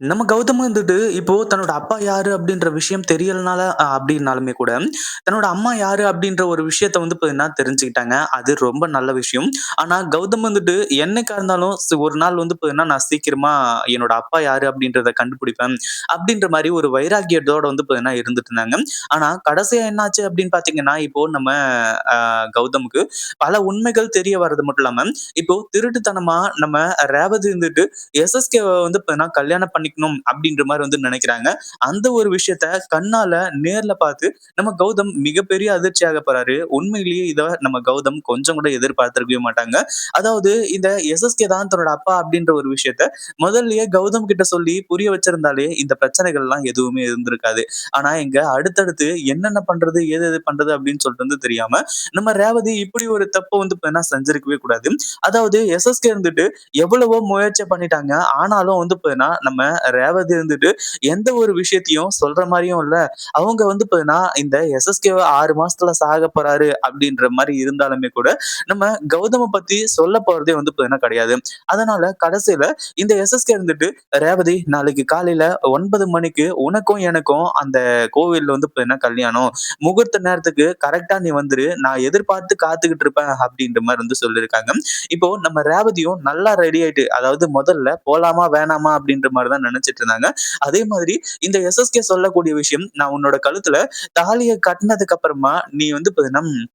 நம்ம கௌதம் வந்துட்டு இப்போ தன்னோட அப்பா யாரு அப்படின்ற விஷயம் தெரியலனால அப்படின்னாலுமே கூட, தன்னோட அம்மா யாரு அப்படின்ற ஒரு விஷயத்த வந்து பார்த்தீங்கன்னா தெரிஞ்சுக்கிட்டாங்க. அது ரொம்ப நல்ல விஷயம். ஆனா கௌதம் வந்துட்டு என்னைக்கா இருந்தாலும் ஒரு நாள் வந்து பார்த்தீங்கன்னா, நான் சீக்கிரமா என்னோட அப்பா யாரு அப்படின்றத கண்டுபிடிப்பேன். அப்படின்ற மாதிரி ஒரு வைராக்கியத்தோட வந்து பார்த்தீங்கன்னா இருந்துட்டு இருந்தாங்க. ஆனா கடைசியா என்னாச்சு அப்படின்னு பாத்தீங்கன்னா இப்போ நம்ம அஹ் கௌதமுக்கு பல உண்மைகள் தெரிய வர்றது மட்டும் இல்லாம, இப்போ திருட்டுத்தனமா நம்ம ரேவதி வந்துட்டு எஸ்எஸ்கே வந்து பார்த்தீங்கன்னா கல்யாணம் பண்ணி பண்ணிக்கணும் அப்படின்ற மாதிரி வந்து நினைக்கிறாங்க. அந்த ஒரு விஷயத்த கண்ணால நேர்ல பார்த்து நம்ம கௌதம் மிகப்பெரிய அதிர்ச்சியாக போறாரு. உண்மையிலேயே இதை நம்ம கௌதம் கொஞ்சம் கூட எதிர்பார்த்திருக்கவே மாட்டாங்க. அதாவது இந்த எஸ்எஸ்கே தான் தன்னோட அப்பா அப்படின்ற ஒரு விஷயத்த முதல்லயே கௌதம் கிட்ட சொல்லி புரிய வச்சிருந்தாலே இந்த பிரச்சனைகள் எல்லாம் எதுவுமே இருந்திருக்காது. ஆனா இங்க அடுத்தடுத்து என்னென்ன பண்றது, ஏது எது பண்றது அப்படின்னு சொல்லிட்டு வந்து தெரியாம நம்ம ரேவதி இப்படி ஒரு தப்ப வந்து செஞ்சிருக்கவே கூடாது. அதாவது எஸ்எஸ்கே இருந்துட்டு எவ்வளவோ முயற்சி பண்ணிட்டாங்க. ஆனாலும் வந்து நம்ம ரேவதி இருந்துட்டு எந்த ஒரு விஷயத்தையும் சொல்ற மாதிரியும் இல்ல. அவங்க வந்து பார்த்தீங்கன்னா, இந்த எஸ்எஸ்கே ஆறு மாசத்துல சாகப் போறாரு அப்படின்ற மாதிரி இருந்தாலுமே கூட, நம்ம கௌதம பத்தி சொல்ல போறதே வந்து கிடையாது. அதனால கடைசியில இந்த எஸ்எஸ்கே இருந்துட்டு, "ரேவதி நாளைக்கு காலையில ஒன்பது மணிக்கு உனக்கும் எனக்கும் அந்த கோவில்ல வந்து பார்த்தீங்கன்னா கல்யாணம். முகூர்த்த நேரத்துக்கு கரெக்டா நீ வந்துரு. நான் எதிர்பார்த்து காத்துக்கிட்டு இருப்பேன்." அப்படின்ற மாதிரி வந்து சொல்லியிருக்காங்க. இப்போ நம்ம ரேவதியும் நல்லா ரெடி ஆயிட்டு அதாவது முதல்ல போலாமா வேணாமா அப்படின்ற மாதிரி தான் நினைச்சிட்டு இருந்தாங்க. அதே மாதிரி இந்த எஸ்எஸ்கே சொல்லக்கூடிய விஷயம், "நான் உன்னோட கழுத்துல தாலியை கட்டினதுக்கு அப்புறமா நீ வந்து பாத்தீங்கன்னா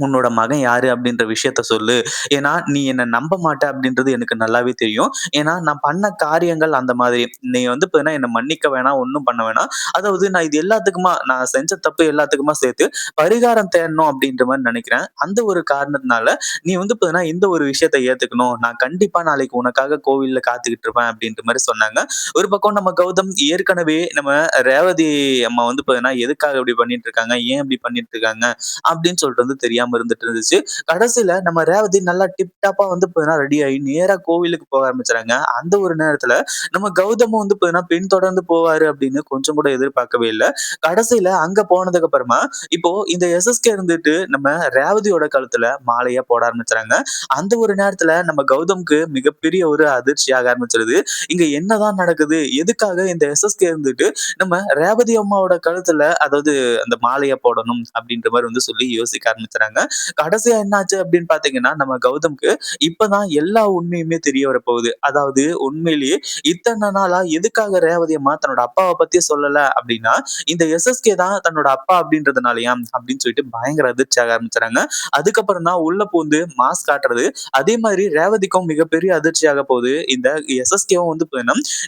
உன்னோட மகன் யாரு அப்படின்ற விஷயத்த சொல்லு. ஏன்னா, நீ என்ன நம்ப மாட்ட அப்படின்றது எனக்கு நல்லாவே தெரியும். ஏன்னா, நான் பண்ண காரியங்கள் அந்த மாதிரி. நீ வந்து பார்த்தீங்கன்னா, என்ன மன்னிக்க வேணாம், ஒன்றும் பண்ண வேணாம். அதாவது நான் இது எல்லாத்துக்குமா நான் செஞ்ச தப்பு எல்லாத்துக்குமா சேர்த்து பரிகாரம் தேடணும் அப்படின்ற மாதிரி நினைக்கிறேன். அந்த ஒரு காரணத்தினால நீ வந்து பார்த்தீங்கன்னா, இந்த ஒரு விஷயத்த ஏத்துக்கணும். நான் கண்டிப்பா நாளைக்கு உனக்காக கோவில்ல காத்துக்கிட்டு இருப்பேன் அப்படின்ற மாதிரி சொன்னாங்க. ஒரு பக்கம் நம்ம கௌதம் ஏற்கனவே நம்ம ரேவதி அம்மா வந்து பார்த்தீங்கன்னா, எதுக்காக இப்படி பண்ணிட்டு இருக்காங்க? ஏன் இப்படி பண்ணிட்டு இருக்காங்க? அப்படின்னு சொல்லிட்டு வந்து இல்லாம இருந்துட்டு இருந்துச்சு. கடைசியில நம்ம ரேவதி நல்லா டிப் டாப்பா வந்து பார்த்தீங்கன்னா, ரெடி ஆகி நேரா கோவிலுக்கு போக ஆரம்பிச்சாங்க அந்த ஒரு நேரத்துல நம்ம கௌதமும் வந்து பார்த்தீங்கன்னா, பின்தொடர்ந்து போவாரு அப்படின்னு கொஞ்சம் கூட எதிர்பார்க்கவே இல்லை கடைசியில அங்க போனதுக்கு அப்புறமா, இப்போ இந்த எஸ்எஸ்கே இருந்துட்டு நம்ம ரேவதியோட கழுத்துல மாலைய போட ஆரம்பிச்சாங்க அந்த ஒரு நேரத்துல நம்ம கௌதம்க்கு மிகப்பெரிய ஒரு அதிர்ச்சியாக ஆரம்பிச்சிருது. இங்க என்னதான் நடக்குது? எதுக்காக இந்த எஸ்எஸ்கே இருந்துட்டு நம்ம ரேவதி அம்மாவோட கழுத்துல அதாவது அந்த மாலைய போடணும் அப்படின்ற மாதிரி வந்து சொல்லி யோசிக்க ஆரம்பிச்சாங்க ஆரம்பிச்சுறாங்க. கடைசியா என்னாச்சு அப்படின்னு பார்த்தீங்கன்னா, நம்ம கௌதம்க்கு இப்பதான் எல்லா உண்மையுமே தெரிய வரப்போகுது. அதாவது உண்மையிலேயே இத்தனை நாளா எதுக்காக ரேவதி அம்மா தன்னோட அப்பாவை பத்தி சொல்லல அப்படின்னா, இந்த எஸ்எஸ்கே தான் தன்னோட அப்பா அப்படின்றதுனாலயா? அப்படின்னு சொல்லிட்டு பயங்கர அதிர்ச்சியாக ஆரம்பிச்சாங்க அதுக்கப்புறம் தான் உள்ள பூந்து மாஸ்க் காட்டுறது. அதே மாதிரி ரேவதிக்கும் மிகப்பெரிய அதிர்ச்சியாக போகுது. இந்த எஸ்எஸ்கேவும் வந்து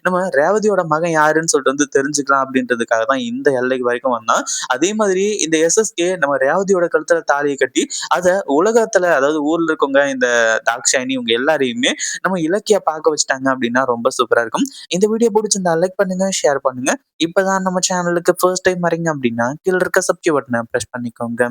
நம்ம ரேவதியோட மகன் யாருன்னு சொல்லிட்டு வந்து தெரிஞ்சுக்கலாம் அப்படின்றதுக்காக தான் இந்த எல்லைக்கு வரைக்கும் வந்தான். அதே மாதிரி இந்த எஸ்எஸ்கே நம்ம ரேவதியோட கழுத்துல தாலியை கட்டி, அத உலகத்துல அதாவது ஊர்ல இருக்கவங்க இந்த தாக்ஷாயினி இவங்க எல்லாரையுமே நம்ம இலக்கிய பார்க்க வச்சுட்டாங்க அப்படின்னா ரொம்ப சூப்பரா இருக்கும். இந்த வீடியோ பிடிச்சிருந்தா லைக் பண்ணுங்க, ஷேர் பண்ணுங்க. இப்பதான் நம்ம சேனலுக்கு ஃபர்ஸ்ட் டைம் வரீங்க அப்படின்னா, கீழ இருக்க சப்ஸ்கிரைப் பட்டனை ப்ரெஸ் பண்ணிக்கோங்க.